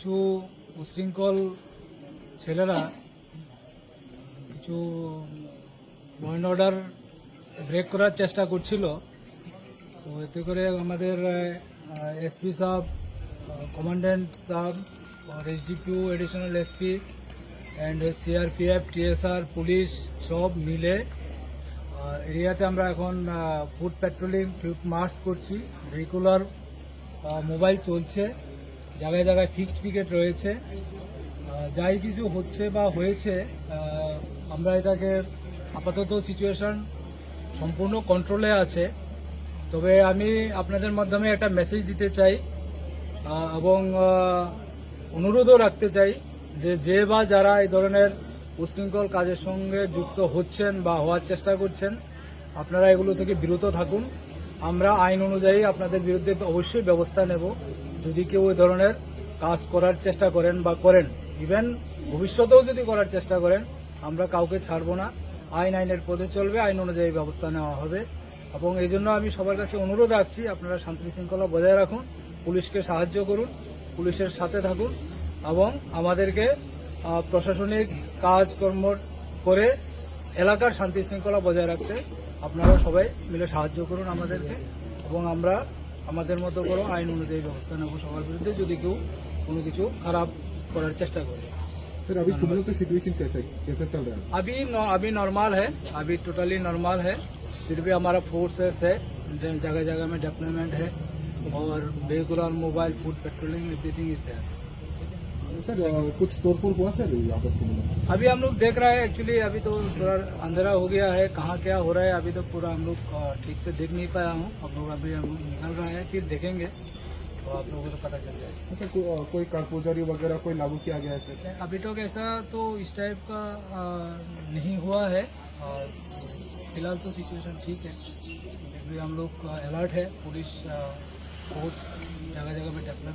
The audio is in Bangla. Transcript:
কিছু উশৃঙ্খল ছেলেরা, কিছু পয়েন্ট অর্ডার ব্রেক করার চেষ্টা করছিল। তো এতে করে আমাদের SP Sah commandant Sah SDPO additional SP and CRPF TSR police সব মিলে এরিয়াতে আমরা এখন ফুড পেট্রোলিং ফুড মার্চ করছি। রেগুলার মোবাইল চলছে। জায়গায় জায়গায় ফিক্সড পিকেট রয়েছে। যাই কিছু হচ্ছে বা হয়েছে আমরা এটাকে আপাতত সিচুয়েশন সম্পূর্ণ কন্ট্রোলে আছে। তবে আমি আপনাদের মাধ্যমে একটা মেসেজ দিতে চাই এবং অনুরোধও রাখতে চাই যে যে বা যারা এই ধরনের উশৃঙ্খল কাজের সঙ্গে যুক্ত হচ্ছেন বা হওয়ার চেষ্টা করছেন, আপনারা এগুলো থেকে বিরত থাকুন। আমরা আইন অনুযায়ী আপনাদের বিরুদ্ধে অবশ্যই ব্যবস্থা নেব। যদি কেউ এই ধরনের কাজ করার চেষ্টা করেন বা করেন ইভেন ভবিষ্যতেও যদি করার চেষ্টা করেন, আমরা কাউকে ছাড়বো না। আইন আইনের পথে চলবে, আইন অনুযায়ী ব্যবস্থা নেওয়া হবে। এবং এই জন্য আমি সবার কাছে অনুরোধ রাখছি, আপনারা শান্তি শৃঙ্খলা বজায় রাখুন, পুলিশকে সাহায্য করুন, পুলিশের সাথে থাকুন এবং আমাদেরকে প্রশাসনিক কাজকর্ম করে এলাকার শান্তি শৃঙ্খলা বজায় রাখতে আপনারা সবাই মিলে সাহায্য করুন আমাদেরকে। এবং আমরা আমাদের মতো করে আইন অনুযায়ী ব্যবস্থা নেব সবার বিরুদ্ধে যদি কেউ কোনো কিছু খারাপ করার চেষ্টা করে सर अभी कुमलों का सिचुएशन कैसा कैसा चल रहा है अभी नॉ- अभी नॉर्मल है अभी टोटली नॉर्मल है फिर भी हमारा फोर्सेस है जगह जगह में डेवलपमेंट है और vehicular mobile food patrolling everything is there sir कुछ तोड़फोड़ हुआ सर यहाँ पर कुमलों अभी हम लोग देख रहे हैं एक्चुअली अभी तो थोड़ा अंधेरा हो गया है कहाँ क्या हो रहा है अभी तो पूरा हम लोग ठीक से देख नहीं पाया हूँ। अब लोग अभी हम लोग निकल रहे हैं फिर देखेंगे। तो आप लोगों को तो पता चल जाएगा। अच्छा को, कोई कारपोजारी वगैरह कोई लागू किया गया है सर? अभी तक ऐसा तो इस टाइप का अ, नहीं हुआ है। और फ़िलहाल तो सिचुएशन ठीक है। फिर भी हम लोग अलर्ट है पुलिस फोर्स जगह जगह पे डेवलप